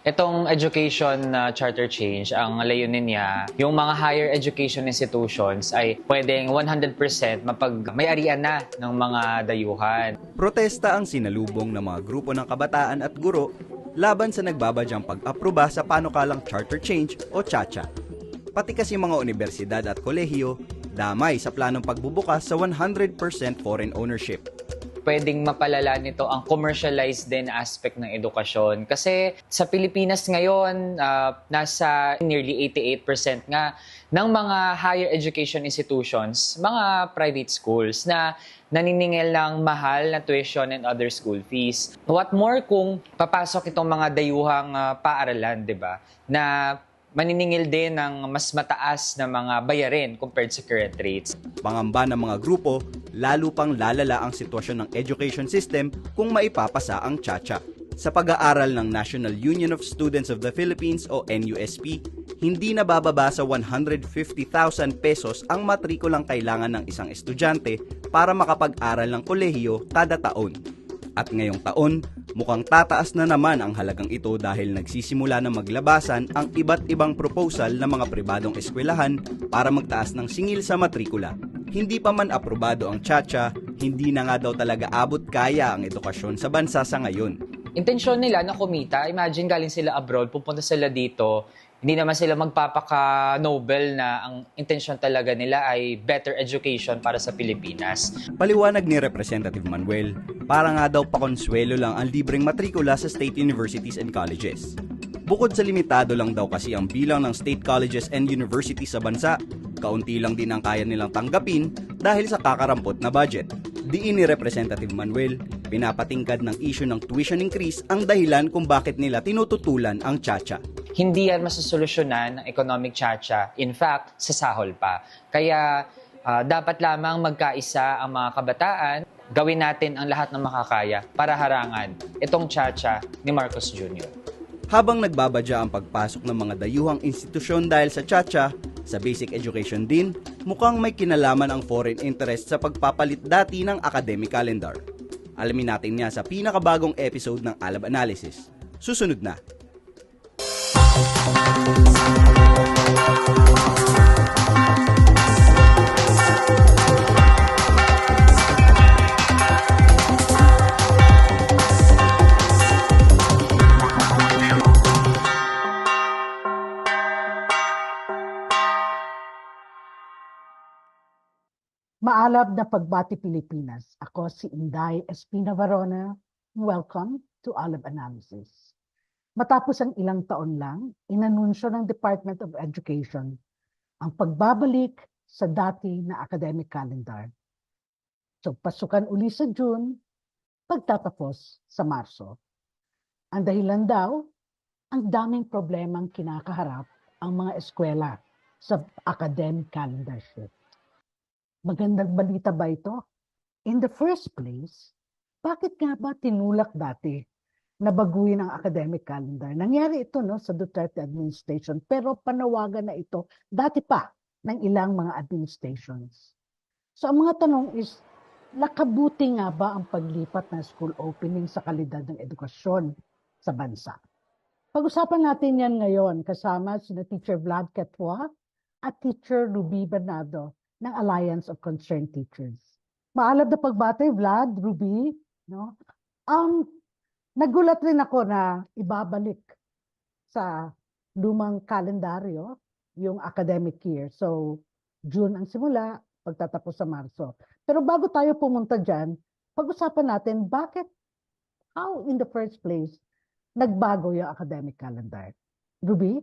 Itong education na charter change, ang layunin niya, yung mga higher education institutions ay pwedeng 100% mapag may-arian na ng mga dayuhan. Protesta ang sinalubong ng mga grupo ng kabataan at guro laban sa nagbabadyang pag-aproba sa panukalang charter change o CHACHA. Pati kasi mga universidad at kolehiyo, damay sa planong pagbubukas sa 100% foreign ownership. Pwedeng mapalala nito ang commercialized din aspect ng edukasyon. Kasi sa Pilipinas ngayon, ah, nasa nearly 88% nga ng mga higher education institutions, mga private schools na naniningil ng mahal na tuition and other school fees. What more kung papasok itong mga dayuhang ah, paaralan, di ba? Na maniningil din ng mas mataas na mga bayarin compared sa current rates. Pangamba ng mga grupo, lalo pang lalala ang sitwasyon ng education system kung maipapasa ang CHACHA. Sa pag-aaral ng National Union of Students of the Philippines o NUSP, hindi na bababa sa 150,000 pesos ang matrikulang kailangan ng isang estudyante para makapag-aral ng kolehiyo kada taon. At ngayong taon, mukhang tataas na naman ang halagang ito dahil nagsisimula na maglabasan ang iba't ibang proposal ng mga pribadong eskwelahan para magtaas ng singil sa matrikula. Hindi pa man aprobado ang CHACHA, hindi na nga daw talaga abot kaya ang edukasyon sa bansa sa ngayon. intensyon nila na kumita. Imagine galing sila abroad, pupunta sila dito, hindi naman sila magpapaka-Nobel na ang intensyon talaga nila ay better education para sa Pilipinas. Paliwanag ni Representative Manuel, para nga daw pakonsuelo lang ang libreng matrikula sa state universities and colleges. Bukod sa limitado lang daw kasi ang bilang ng state colleges and universities sa bansa, kaunti lang din ang kaya nilang tanggapin dahil sa kakarampot na budget. Diin ni Representative Manuel, pinapatingkad ng issue ng tuition increase ang dahilan kung bakit nila tinututulan ang CHACHA. Hindi yan masosolusyonan ng economic chacha. In fact, sa sahol pa. Kaya ah, dapat lamang magkaisa ang mga kabataan, gawin natin ang lahat ng makakaya para harangan itong chacha ni Marcos Jr. Habang nagbabadya ang pagpasok ng mga dayuhang institusyon dahil sa CHACHA, sa basic education din, mukhang may kinalaman ang foreign interest sa pagpapalit dati ng academic calendar. Alamin natin niya sa pinakabagong episode ng Alab Analysis. Susunod na. Maalab na Pagbati Pilipinas. Ako si Inday Espina Varona. Welcome to Olive Analysis. Matapos ang ilang taon lang, inanunsyo ng Department of Education ang pagbabalik sa dati na academic calendar. So pasukan uli sa June, pagtatapos sa Marso. Ang dahilan daw, ang daming problemang kinakaharap ang mga eskwela sa academic calendar shift. Magandang balita ba ito? In the first place, bakit nga ba tinulak dati na baguhin ang academic calendar? Nangyari ito no, sa Duterte administration, pero panawagan na ito dati pa ng ilang mga administrations. So ang mga tanong is, nakabuti nga ba ang paglipat ng school opening sa kalidad ng edukasyon sa bansa? Pag-usapan natin yan ngayon kasama si Teacher Vlad Ketwa at Teacher Ruby Bernardo ng Alliance of Concerned Teachers. Maalab na pagbati, Vlad, Ruby, no? Um, nagulat rin ako na ibabalik sa lumang kalendaryo yung academic year. So, June ang simula, pagtatapos sa Marso. Pero bago tayo pumunta dyan, pag-usapan natin bakit, how in the first place, nagbago yung academic calendar. Ruby?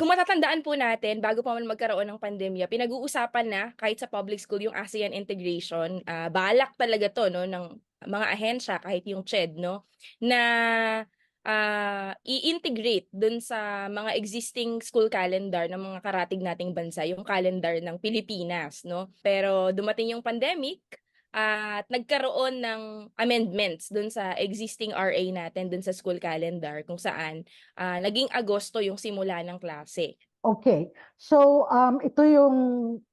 Kung matatandaan po natin, bago pa man magkaroon ng pandemya, pinag-uusapan na kahit sa public school yung ASEAN integration, ah, balak talaga to no ng mga ahensya kahit yung CHED no na ah, i-integrate dun sa mga existing school calendar ng mga karatig nating bansa, yung calendar ng Pilipinas no. Pero dumating yung pandemic at nagkaroon ng amendments dun sa existing RA natin dun sa school calendar kung saan ah, naging Agosto yung simula ng klase. Okay. So, um, ito yung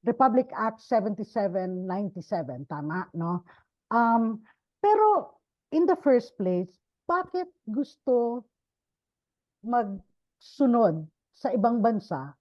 Republic Act 7797, tama, no? Um, pero, in the first place, bakit gusto magsunod sa ibang bansa,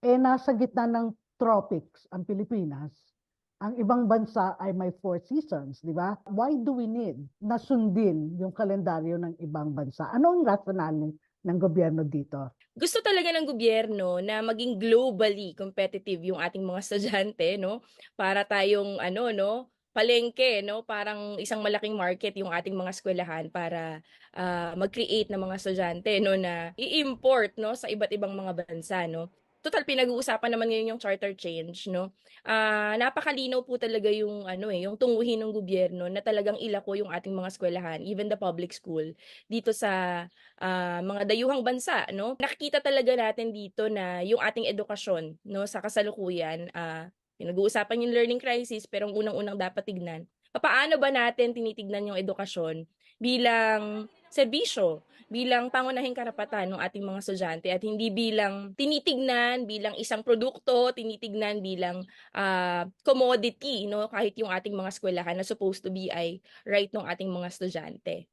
eh nasa gitna ng tropics ang Pilipinas, ang ibang bansa ay may four seasons, di ba? Why do we need na sundin yung kalendaryo ng ibang bansa? Ano ang rationale ng gobyerno dito? gusto talaga ng gobyerno na maging globally competitive yung ating mga estudyante, no? Para tayong ano, no? palengke, no? Parang isang malaking market yung ating mga eskwelahan para ah, mag-create ng mga estudyante, no? Na i-import, no? Sa iba't ibang mga bansa, no? Total, pinag-uusapan naman ngayon yung charter change, no? Ah, napakalinaw po talaga yung ano eh, yung tunguhin ng gobyerno na talagang ilako yung ating mga eskwelahan, even the public school dito sa ah, mga dayuhang bansa, no? Nakikita talaga natin dito na yung ating edukasyon, no, sa kasalukuyan, ah, pinag-uusapan yung learning crisis, pero ang unang-unang dapat tignan, papaano ba natin tinitignan yung edukasyon bilang serbisyo, bilang pangunahing karapatan ng ating mga estudyante at hindi bilang tinitignan bilang isang produkto, tinitignan bilang ah, commodity, no, kahit yung ating mga eskwelahan na supposed to be ay right ng ating mga estudyante.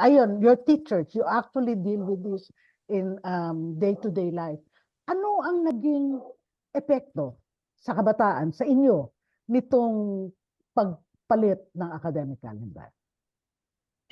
Ayun, your teachers, you actually deal with this in um, day-to-day life. Ano ang naging epekto sa kabataan, sa inyo, nitong pagpalit ng academic calendar?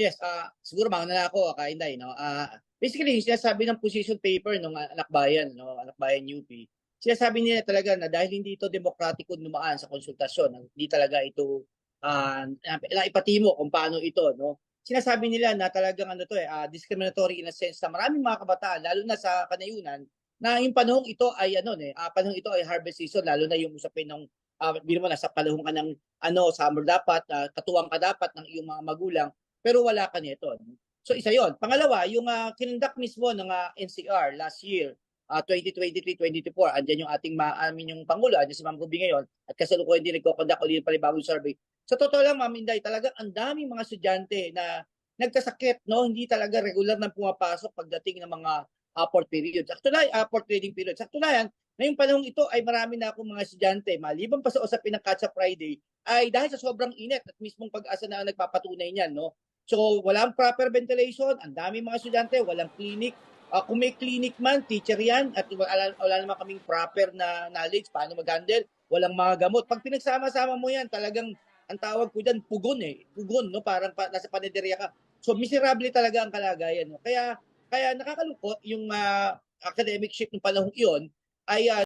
Yes, ah siguro mauna na ako, ah, Inday, no? Ah basically, yung sinasabi ng position paper ng Anak Bayan, no? Anak Bayan UP, sinasabi nila talaga na dahil hindi ito demokratiko dumaan sa konsultasyon, hindi talaga ito ah na ipatimo kung paano ito, no? Sinasabi nila na talagang ano to eh, ah, discriminatory in a sense na maraming mga kabataan, lalo na sa kanayunan, na yung panahong ito ay ano eh, ah, panahong ito ay harvest season, lalo na yung usapin ng biro mo na sa panahon ka ng ano, summer dapat, ah, katuwang ka dapat ng iyong mga magulang pero wala ka nito. So isa yon. Pangalawa, yung uh, kinundak mismo ng ah, NCR last year, ah, 2023-2024, andyan yung ating ma amin yung Pangulo, andyan si Ma'am Ruby ngayon, at kasalukuyan din nagko-conduct ulit ng panibagong survey. Sa totoo lang, Ma'am Inday, talagang ang daming mga estudyante na nagkasakit, no? Hindi talaga regular na pumapasok pagdating ng mga upward periods. Actually, upward trading periods. Actually, ngayong panahong ito ay marami na akong mga estudyante, maliban pa sa usapin ng Up Friday, ay dahil sa sobrang init at mismong pag-asa na ang nagpapatunay niyan, no? So, walang proper ventilation, ang dami mga estudyante, walang clinic. Ah, kung may clinic man, teacher yan, at wala, wala naman kaming proper na knowledge paano mag-handle, walang mga gamot. Pag pinagsama-sama mo yan, talagang ang tawag ko dyan, pugon eh. Pugon, no? Parang pa, nasa panederya ka. So, miserable talaga ang kalagayan. No? Kaya, kaya nakakalungkot yung ah, academic shift ng panahong iyon ay ah,